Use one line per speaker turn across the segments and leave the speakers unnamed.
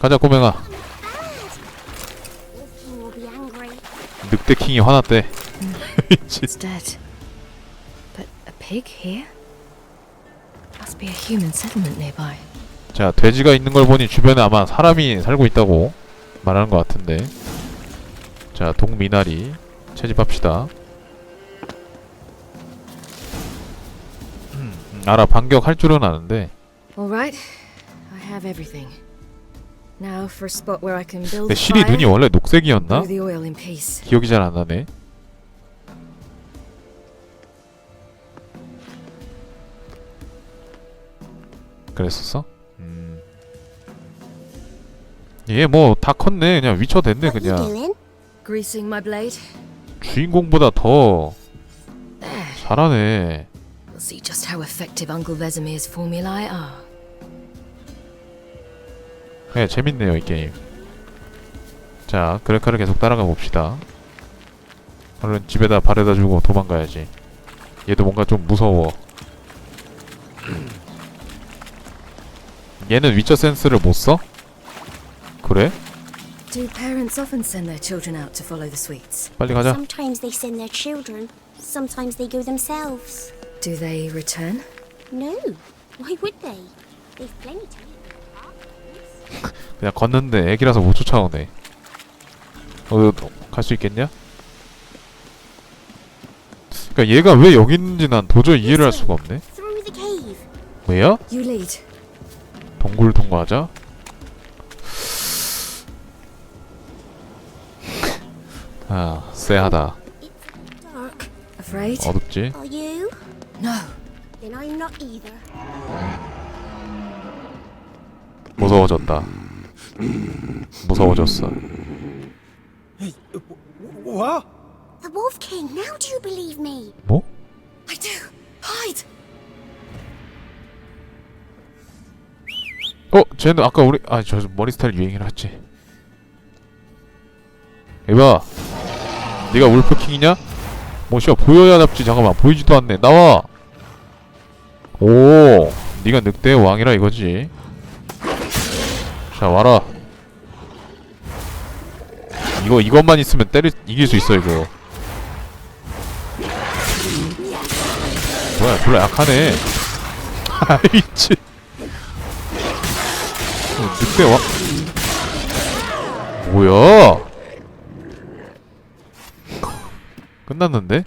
가자 꼬맹아
The king will be angry.
늑대 킹이 화났대
It's dead. But a pig here? Must be a human settlement nearby.
자 돼지가 있는 걸 보니 주변에 아마 사람이 살고 있다고 말하는 것 같은데 자 동미나리 채집합시다 음, 음, 알아 반격할 줄은 아는데
All right. I have everything. Now for a spot where I can build
근데
a
실이
fire.
눈이 원래 녹색이었나?
Brew the oil in peace.
기억이 잘 안 나네 그랬었어? 음. 얘뭐 다 컸네 그냥 위쳐 됐네
What you
그냥
doing?
Greasing my blade.
주인공보다 더
There.
잘하네
We'll see just how effective Uncle Vesemir's formulae are.
네, 재밌네요 이 게임. 자, 그레카를 계속 따라가 봅시다. 얼른 집에다 바래다 주고 도망가야지. 얘도 뭔가 좀 무서워. 얘는 위쳐 센스를 못 써? 그래?
Do parents often send their children out to follow the sweets?
빨리 가자.
Sometimes they send their children. Sometimes they go themselves.
Do they return?
No. Why would they? They've plenty to
그냥 걷는데 애기라서 못 쫓아오네. 어, 갈 수 있겠냐? 그러니까 얘가 왜 여기 있는지 난 도저히 이해를 할 수가 없네.
Lead.
동굴 통과하자. 아, 쎄하다. 어둡지? 무서워졌다. 무서워졌어.
What?
The Wolf King. Now do you believe me?
뭐?
I do. Hide.
어, 쟤는 아까 우리 아, 저 머리 스타일 유행이라 했지. 에바, 네가 울프킹이냐? 뭐 씨발 보여야 잡지. 잠깐만, 보이지도 않네. 나와. 오, 네가 늑대의 왕이라 이거지. 자, 와라. 이거 이것만 있으면 때리 이길 수 있어 이거. 뭐야, 별로 약하네. 아이치. 어, 늑대 와. 뭐야? 끝났는데?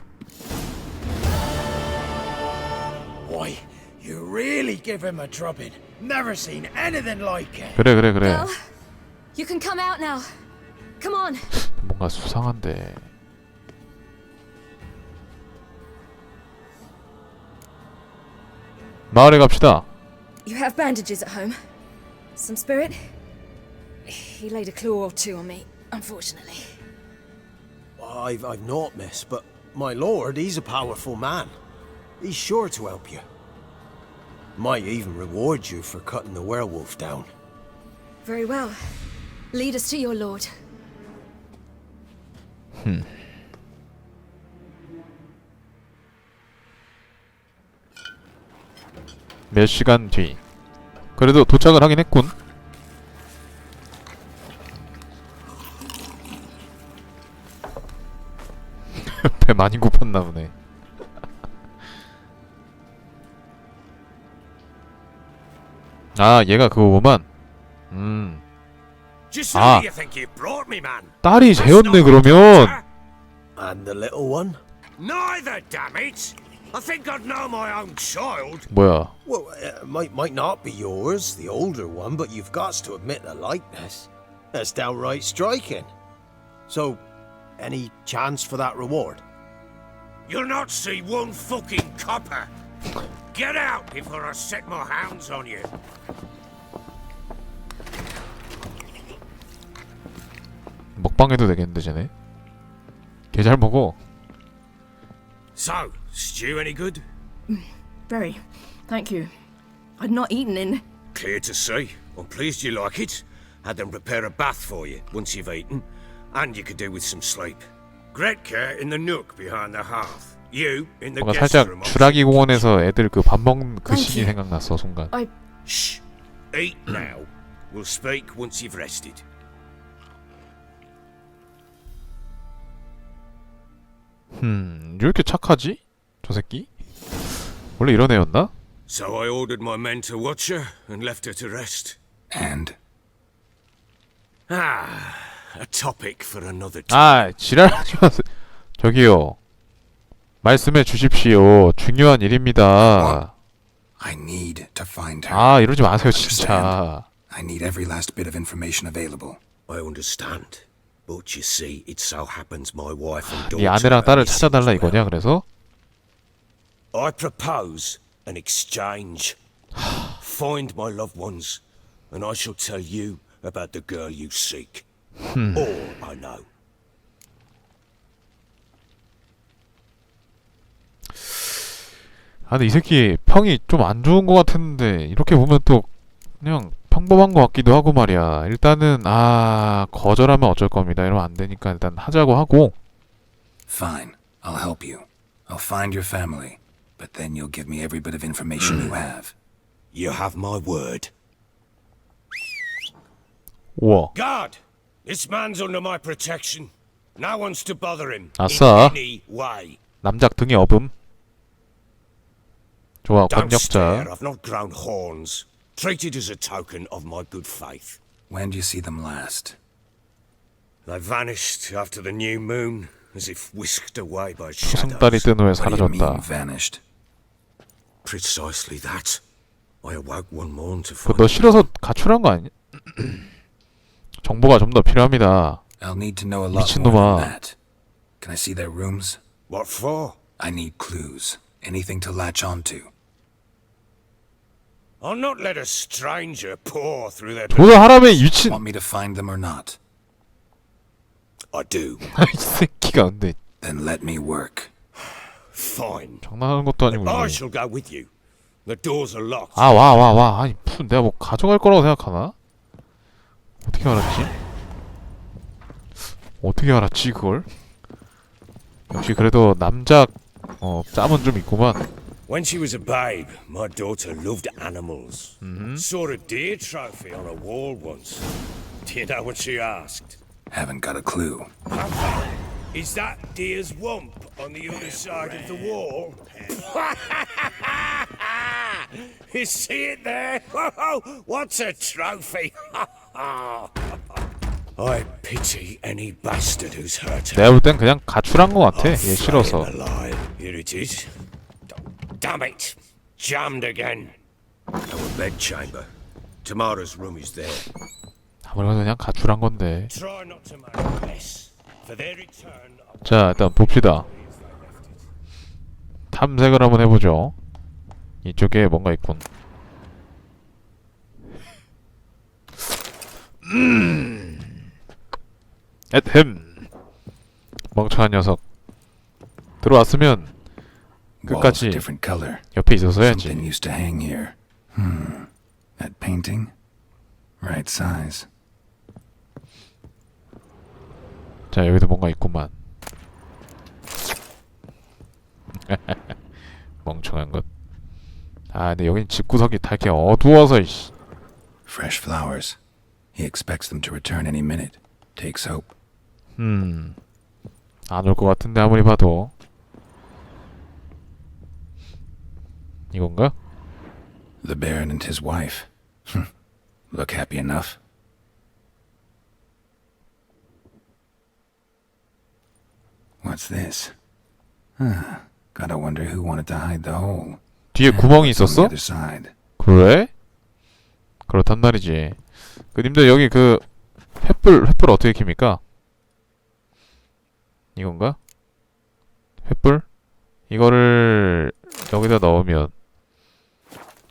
Why, you really give him a drubbing. Never seen anything like it.
그래 그래 그래.
Girl, you can come out now. Come on.
뭔가 수상한데. 마을에 갑시다.
You have bandages at home. Some spirit? He laid a claw or two on me, unfortunately.
I've, I've not, miss, but my lord, he's a powerful man. He's sure to help you. Might even reward you for cutting the werewolf down.
Very well. Lead us to your lord.
몇 시간 뒤. 그래도 도착을 하긴 했군. 배 많이 고팠나 보네. 아, 얘가 그거구만. 음.
Just
Ah.
who do you think you brought me, man?
딸이
That's
쟤였네,
not my
그러면.
daughter.
And the little one?
Neither, damn it! I think I'd know my own child.
뭐야.
Well, it might, might not be yours, the older one, but you've got to admit the likeness. That's downright striking. So, any chance for that reward?
You'll not see one fucking copper. Get out before I set my hounds on you.
먹방해도 되겠는데, 쟤네. 개 잘 먹어.
So, stew any good?
Very. Thank you. I'd not eaten in.
Clear to see. I'm pleased you like it. Had them prepare a bath for you once you've eaten, and you could do with some sleep. Gretka in the nook behind the hearth. You in the
뭔가
guest
살짝
room.
주라기 공원에서 애들 그 밥 먹는 그 씬이. 생각났어, 순간.
I.
Shh. Eat now. We'll speak once you've rested.
음, 왜 이렇게 착하지? 저 새끼? 원래 이런 애였나?
So I ordered my men to watch her and left her to rest.
And
Ah, a topic for another time.
아, 지랄하지 마세요. 저기요. 말씀해 주십시오. 중요한 일입니다.
I need to find her.
아, 이러지 마세요, 진짜.
I need every last bit of information available.
I understand. But you see, it so happens my wife and daughter
네 아내랑
are
딸을
missing
찾아달라
as well.
이거냐, 그래서?
I propose an exchange. Find my loved ones, and I shall tell you about the girl you seek. All I know.
아, 근데 이 새끼 평이 좀 안 좋은 것 같았는데, 이렇게 보면 또 그냥 평범한 것 같기도 하고 말이야. 일단은, 아, 거절하면 어쩔 겁니다. 이러면 안 되니까 일단 하자고 하고,
Fine, I'll help you. I'll find your family, but then you'll give me every bit of information you have.
You have my word.
우와.
Guard! This man's under my protection. No one's to bother him
아싸.
in any way.
남작 등에 업음. 좋아,
Don't stare.
권력자.
I've not grown horns. Treat it as a token of my good faith.
When do you see them last?
They vanished after the new moon, as if whisked away by
초승달이
shadows.
뜬 후에
What do you mean
사라졌다.
vanished?
Precisely that. I awoke one morn to
그거
find
너 싫어서 가출한 거 아니야? 정보가 좀 더 필요합니다.
I'll need to know a lot more
미친놈아.
than that. Can I see their rooms?
what for.
I need clues. Anything to latch onto.
I'll not let a stranger pour through their.
조사하라며 이 미친.
Want me to find them or not?
I do.
이 새끼가 근데
Then let me work.
Fine.
장난하는 것도 아니고
I shall go with you. The doors are locked.
아와 와와 아니 푸 내가 뭐 가져갈 거라고 생각하나? 어떻게 알았지? 어떻게 알았지 그걸? 역시 그래도 남자 어 짬은 좀 있구만.
When she was a babe, my daughter loved animals. Saw a deer trophy on a wall once. Do you know what she asked?
Haven't got a clue.
Papa, is that deer's wump on the other side of the wall? you see it there? Whoa, what's a trophy? I pity any bastard who's hurt her.
내가 볼 땐 그냥 가출한 것 같아. 얘 싫어서.
alive. Here it is. Damn it! Jammed again. Our bed chamber. Tamara's room is there.
아무래도 그냥 가출한 건데.
Try not to make a mess. For their return, I'll
자 일단 봅시다. 탐색을 한번 해보죠. 이쪽에 뭔가 있군. 음. 앳햄. 멍청한 녀석. 들어왔으면 끝까지. 옆에 있어서
Something
해야지.
used to hang here. Hmm. That painting? Right size.
자 여기도 뭔가 있구만. 멍청한 것. 아 근데 여긴 집구석이 다 이렇게 어두워서 이씨.
Fresh flowers. He expects them to return any minute. Takes hope.
음. 안 올 것 같은데 아무리 봐도. 이건가?
The Baron and his wife. Look happy enough. What's this? Huh. Gotta wonder who wanted to hide the hole.
뒤에 구멍이
It's on the
있었어?
other side.
그래? 그렇단 말이지. 그 님들 여기 그 횃불 횃불 어떻게 킵니까? 이건가? 횃불? 이거를 여기다 넣으면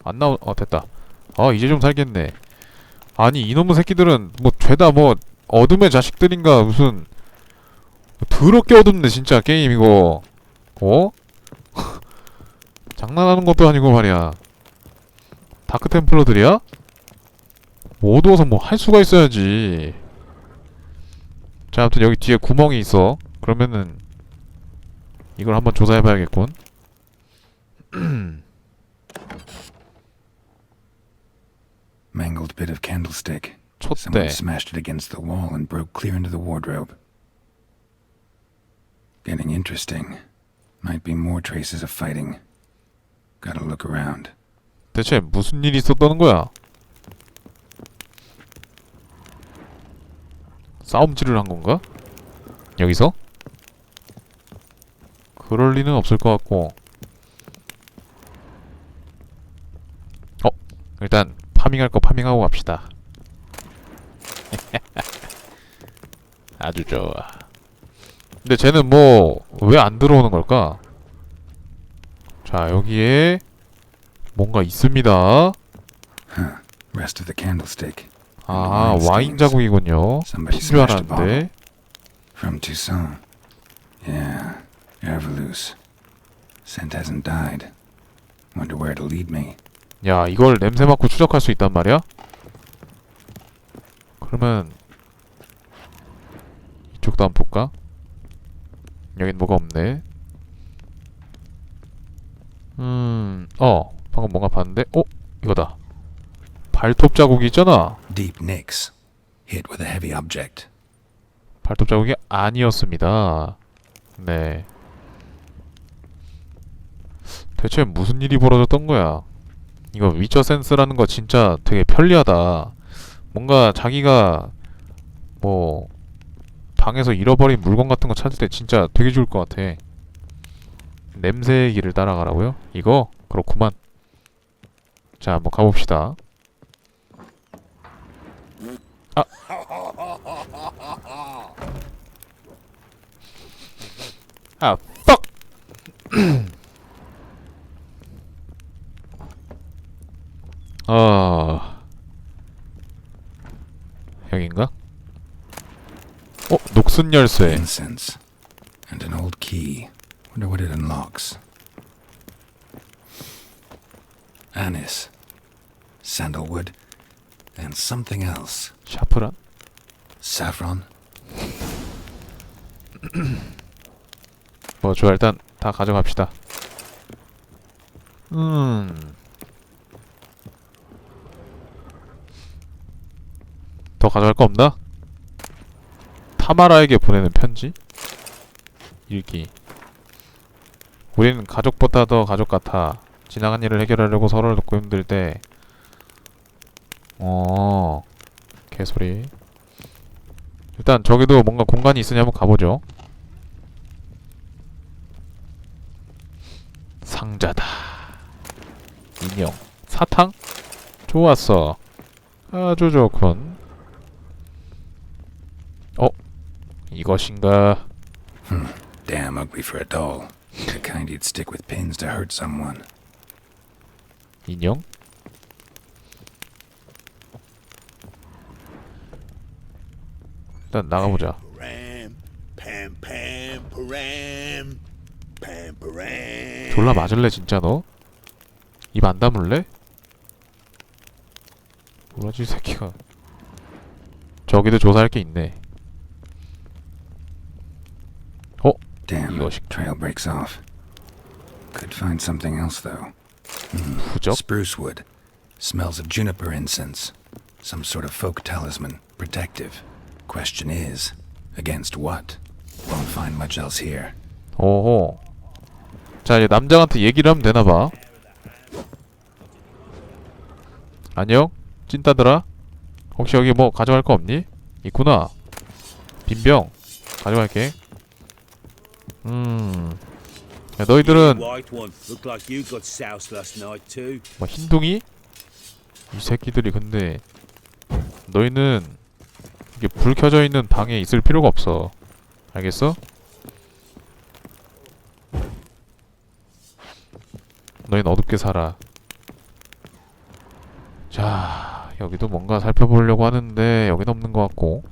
안 나오 어 됐다. 아 이제 좀 살겠네. 아니 이놈의 새끼들은 뭐 죄다 뭐 어둠의 자식들인가 무슨 더럽게 어둡네 진짜 게임 이거. 어? 장난하는 것도 아니고 말이야. 다크 템플러들이야? 뭐 어두워서 뭐할 수가 있어야지. 자, 아무튼 여기 뒤에 구멍이 있어. 그러면은 이걸 한번 조사해 봐야겠군.
Mangled bit of candlestick. Someone smashed it against the wall and broke clear into the wardrobe. Getting interesting. Might be more traces of fighting. Gotta look around.
대체 무슨 일이 있었다는 거야? 싸움질을 한 건가? 여기서? 그럴 리는 없을 것 같고. 어, 일단 파밍할 거 파밍하고 갑시다. 아주 좋아. 근데 쟤는 뭐 왜 안 들어오는 걸까? 자, 여기에 뭔가 있습니다.
Rest of the candlestick.
아, 와인. 자국이군요.
Bottle.
알았는데.
From Toussaint. Yeah, Ervelus. Scent hasn't died. Wonder where it'll lead me.
야, 이걸 냄새 맡고 추적할 수 있단 말이야? 그러면 이쪽도 한번 볼까? 여긴 뭐가 없네. 음, 어, 방금 뭔가 봤는데, 어, 이거다. 발톱 자국이 있잖아.
Deep nicks. Hit with a heavy object.
발톱 자국이 아니었습니다. 네. 대체 무슨 일이 벌어졌던 거야? 이거 위쳐 센스라는 거 진짜 되게 편리하다. 뭔가 자기가 뭐 방에서 잃어버린 물건 같은 거 찾을 때 진짜 되게 좋을 것 같아. 냄새의 길을 따라가라고요? 이거 그렇구만. 자, 한번 가봅시다. 아, 아, fuck! 아, 여긴가? 어, 녹슨 열쇠.
Incense. And an old key. Wonder what it unlocks. Anise. Sandalwood. And something else.
샤프란?
Saffron.
뭐 좋아 일단 다 가져갑시다. 음. 더 가져갈 거 없나? 타마라에게 보내는 편지? 읽기. 우리는 가족보다 더 가족 같아. 지나간 일을 해결하려고 서로를 돕고 힘들 때. 어. 개소리. 일단 저기도 뭔가 공간이 있으니 한번 가보죠. 상자다. 인형. 사탕? 좋았어. 아주 좋군. 어? 이것인가?
Damn ugly for a doll. The kind you'd stick with pins to hurt someone.
인형? 일단 나가보자. 졸라 맞을래 진짜 너? 입 안 다물래? 뭐라지 이 새끼가 저기도 조사할 게 있네
Damn, the
이것이-
trail breaks off. Could find something else though.
부적?
Spruce wood. Smells of juniper incense. Some sort of folk talisman. Protective. Question is, against what? Won't find much else here.
오호 자 이제 남장한테 얘기를 하면 되나 봐 안녕 찐따들아 혹시 여기 뭐 가져갈 거 없니? 있구나 빈병 가져갈게 음 야, 너희들은. 뭐 흰둥이? 이 새끼들이 근데 너희는 이게 불 켜져 있는 방에 있을 필요가 없어. 알겠어? 너희는 어둡게 살아. 자, 여기도 뭔가 살펴보려고 하는데 여긴 없는 것 같고.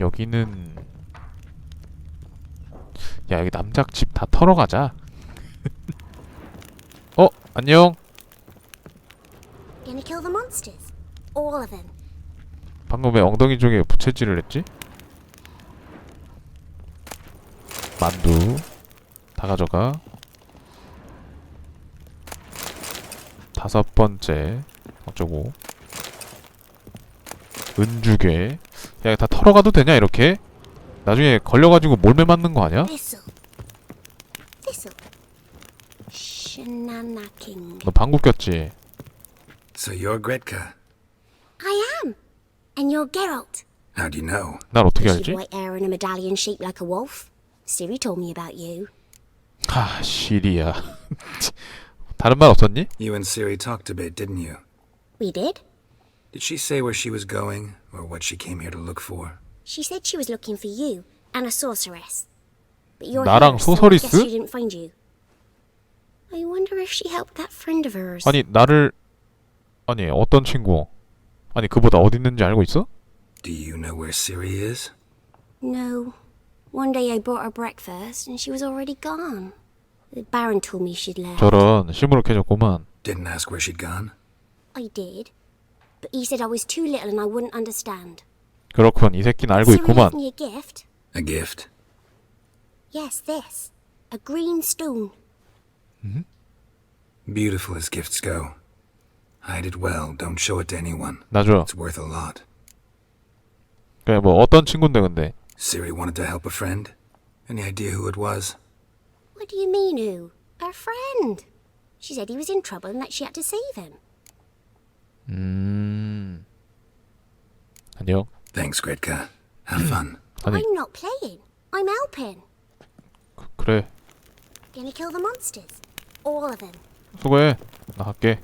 여기는 야 여기 남작 집 다 털어가자. 어 안녕.
All of them.
방금 왜 엉덩이 쪽에 부채질을 했지? 만두 다 가져가 다섯 번째 어쩌고 은주괴 야 다 털어가도 되냐 이렇게? 나중에 걸려가지고 몰매 맞는 거 아니야? 너 방구 꼈지?
So you're Gretka.
I am. And you're Geralt.
How'd you know?
날 어떻게
With
알지?
your white hair and a medallion shaped like a wolf. Siri told me about you.
하 시리야 다른 말 없었니?
You and Siri talked a bit, didn't you?
We did.
Did she say where she was going or what she came here to look for?
She said she was looking for you and a sorceress. But you're
나랑
here, so I guess
소설이스?
she didn't find you. I wonder if she helped that friend of hers.
아니 나를 아니 어떤 친구 아니 그보다 어디 있는지 알고 있어?
Do you know where Siri is?
No. One day I brought her breakfast and she was already gone. The Baron told me she'd left.
저런 시무룩해졌구만
Didn't ask where she'd gone?
I did. But he said I was too little and I wouldn't understand.
그렇군 이 새끼는 알고
Siri
있구만
left me a gift.
A gift?
Yes, this. A green stone.
Beautiful as gifts go. Hide it well, don't show it to anyone.
나줘
It's worth a lot.
그래 뭐 어떤 친구인데 근데
Siri wanted to help a friend? Any idea who it was?
What do you mean, who? Her friend. She said he was in trouble and that she had to save him.
음 안녕
Thanks, Gretka. Have fun.
아니
I'm not playing. I'm helping.
그래
Gonna kill the monsters. All of them.
수고해 나 갈게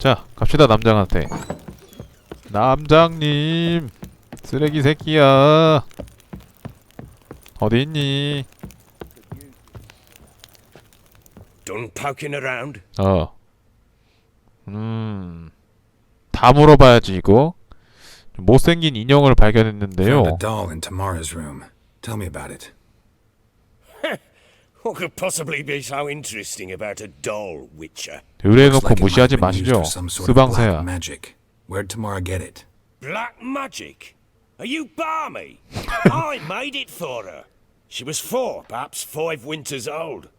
자 갑시다 남장한테 남장님 쓰레기 새끼야 어디 있니
Done poking around?
어. 음. 다 물어봐야지 이거. 좀 못생긴 인형을
Found a
발견했는데요.
doll in Tamara's room. Tell me about it.
What could possibly be so interesting about a doll, Witcher?
의뢰해놓고
Looks like it might
무시하지
have been used
마시죠.
for some sort of black
스방새야.
magic. Where'd Tamara get it?
Black magic? Are you balmy? I made it for her. She was four, perhaps five winters old.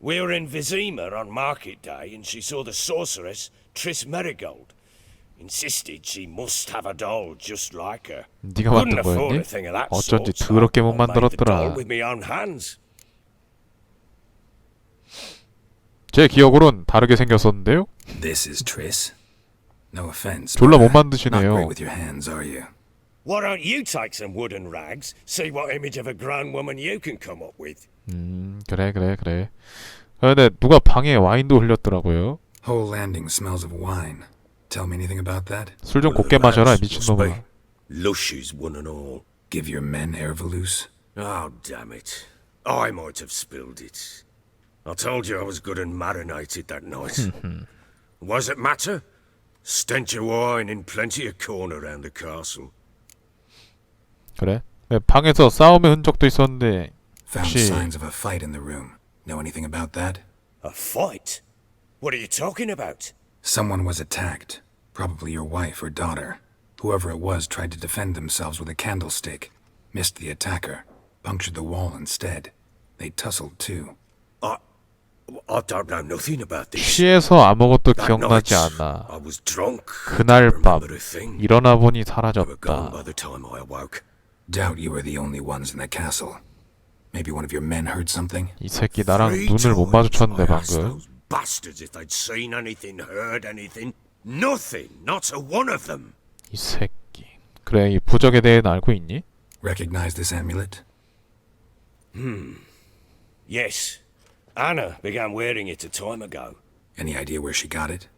We were in Vizima on market day, and she saw the sorceress, Triss Merigold. Insisted she must have a doll just like her.
네가
Couldn't
만든
afford
거였니?
a thing of that
어쩐지
sort, so
더럽게 못
I made the doll
만들었더라.
with my own hands.
제 기억으론 다르게 생겼었는데요.
This is Triss. No offense.
졸라 못
uh, Not
만드시네요.
great with your hands, are you?
Why don't you take some wooden rags, see what image of a grown woman you can come up with?
음, 그래 그래 그래. 아, 근데 누가 방에 와인도 흘렸더라고요.
Whole landing smells of wine. Tell me anything about that?
술 좀 곱게 마셔라 미친놈아.
Lushes, one and all.
Give your men air Volus?
Oh, damn it. I might have spilled it. I told you I was good and marinated that night. Was it matter? Stench of wine in plenty of corn around the castle.
그래? 네, 방에서 싸움의 흔적도 있었는데
Found
혹시
signs of a fight in the room. Know anything about that?
A fight? What are you talking about?
Someone was attacked. Probably your wife or daughter. Whoever it was tried to defend themselves with a candlestick. Missed the attacker. Punctured the wall instead. They tussled too.
I,
취해서 아무것도 기억나지 않아.
I was drunk.
그날 밤. 일어나 보니 사라졌다.
by the time I awoke.
Doubt you were the only ones in the castle. Maybe one of your men heard something?
이 새끼 나랑 눈을 못 마주쳤는데 방금.
those bastards if they'd seen anything, heard anything. Nothing. Not a one of them.
이 새끼. 그래 이 부적에 대해는 알고 있니?
Recognize this amulet?
Yes. Anna began wearing it a time ago.
Any idea where she got it?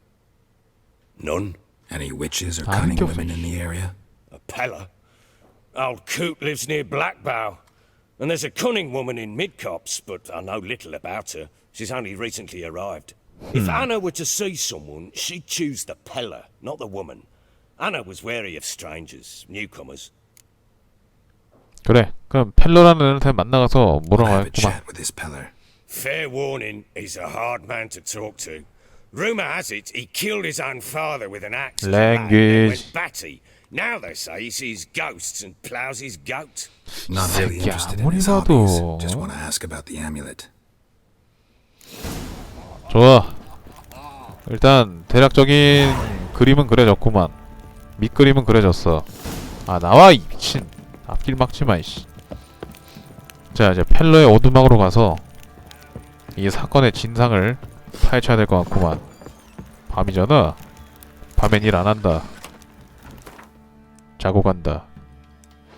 None.
Any witches or
아는
cunning
게 없어,
women in the area?
A Pella. Old Coot lives near Blackbow. And there's a cunning woman in Midcops, but I know little about her. She's only recently arrived. If Anna were to see someone, she'd choose the Pella, not the woman. Anna was wary of strangers, newcomers.
그래. 그럼 펠러라는 애한테 만나가서
I'll
뭐라고
have a
했구만.
Fair warning, he's a hard man to talk to. Rumour has it he killed his own father with an axe.
Language.
went batty. Now they say he sees ghosts and ploughs his goat.
Not really interested in his hobbies. Just want to ask about the amulet.
좋아. 일단 대략적인 그림은 그려졌구만 밑그림은 그려졌어 아 나와 이 미친 앞길 막지 마 이씨 자 이제 펠러의 오두막으로 가서 이 사건의 진상을 파헤쳐야 될 것 같구만. 밤이잖아. 밤엔 일 안 한다. 자고 간다.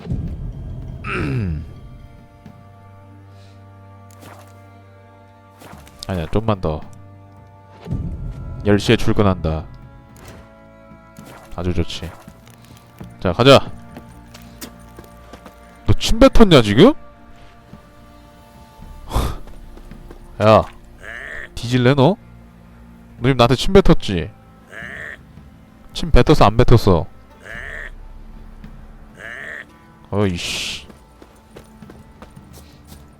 아니야 좀만 더. 10시에 출근한다. 아주 좋지. 자 가자. 너 침 뱉었냐 지금? 야 뒤질래 너? 너 지금 나한테 침 뱉었지? 침 뱉었어 안 뱉었어? 어이씨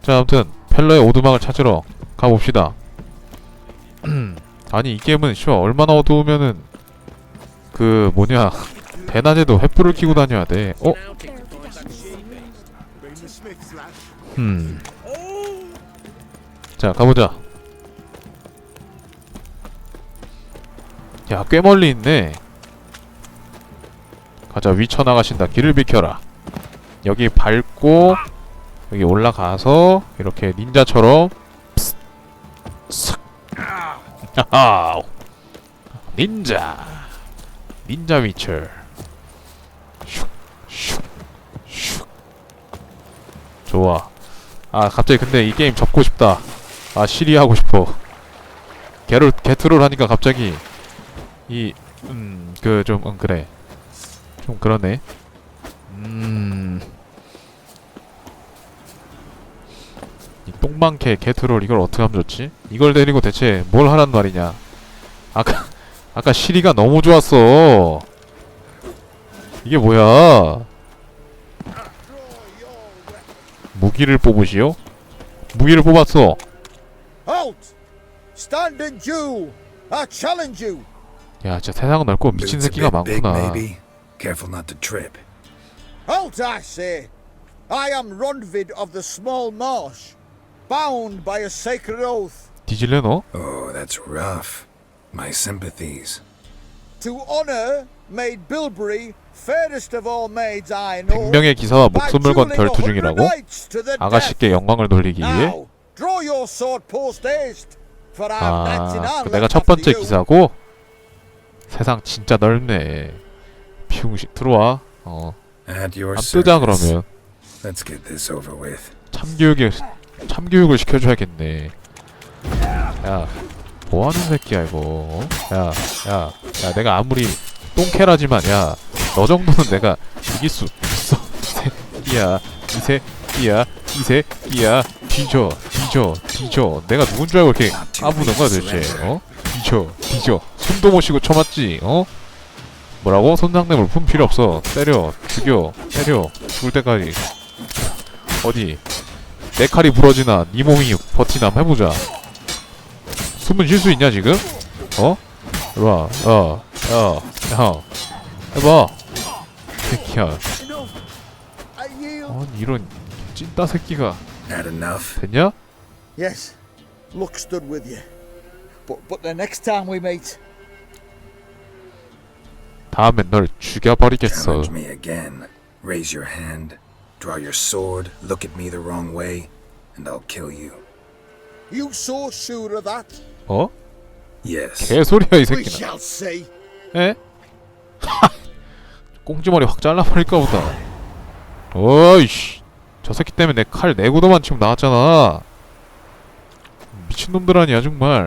자 아무튼 펠러의 오두막을 찾으러 가봅시다 아니 이 게임은 씨발 얼마나 어두우면은 그 뭐냐 대낮에도 횃불을 켜고 다녀야 돼 어? 음. 자 가보자. 야 꽤 멀리 있네. 가자 위쳐 나가신다. 길을 비켜라. 여기 밟고 여기 올라가서 이렇게 닌자처럼. 하하. 닌자. 닌자 슉슉슉. 좋아. 아 갑자기 근데 이 게임 접고 싶다 아 시리 하고 싶어 개를 개트롤 하니까 갑자기 이 음 그좀응 그래 좀 그러네 음. 이 똥망캐 개트롤 이걸 어떻게 하면 좋지? 이걸 데리고 대체 뭘 하란 말이냐? 아까 아까 시리가 너무 좋았어. 이게 뭐야? 무기를 뽑으시오? 무기를 뽑았어.
Halt! Standing Jew! I challenge you!
야, 진짜 세상은 넓고 미친 새끼가 많구나.
maybe. Careful not to trip.
Halt, I say! I am Ronvid of the Small Marsh, bound by a sacred oath
뒤질래 너?
Oh, that's rough. My sympathies.
to honor Maid Bilberry, fairest of all maids I know.
100명의 기사와 목숨을 건 결투 중이라고? 아가씨께 영광을 돌리기 위해?
Now, draw your sword post haste, for I have knights in
아, 내가 첫 번째
you.
기사고 세상 진짜 넓네. 비웅식 들어와. 어,
At your
안 뜨자. 그러면
Let's get this over with.
참교육에 참교육을 시켜줘야겠네. 야, 뭐 하는 새끼야 이거? 어? 야, 야, 야, 내가 아무리 똥캐라지만 야, 너 정도는 내가 이길 수 있어. 이 새끼야, 이새 끼야, 이 새끼야, 뒤져, 뒤져, 뒤져. 내가 누군 줄 알고 이렇게 까부는 거야 도대체? 어? 뒤져, 뒤져. 숨도 못 쉬고 쳐맞지? 어? 뭐라고? 손상됨을 품 필요 없어. 때려, 죽여, 때려, 죽을 때까지. 어디? 내 칼이 부러지나 네 몸이 버티나 해보자. 숨은 쉴 수 있냐 지금? 어? 이리 와. 어. 어. 형. 해봐. 새끼야. 아니 이런 찐따 새끼가
Had enough?
됐냐?
Yes, luck stood with you. But but the next time we meet,
다음엔 널 죽여버리겠어.
Challenge me again. Raise your hand. Draw your sword. Look at me the wrong way. And I'll kill you.
you so sure of that?
어?
Yes.
개소리야 이
We
새끼는.
shall see.
에? 꽁지머리 확 잘라버릴까 보다. 어이씨. 저 새끼 때문에 내 칼 내구도만 지금 나왔잖아. 미친놈들 아니야 정말.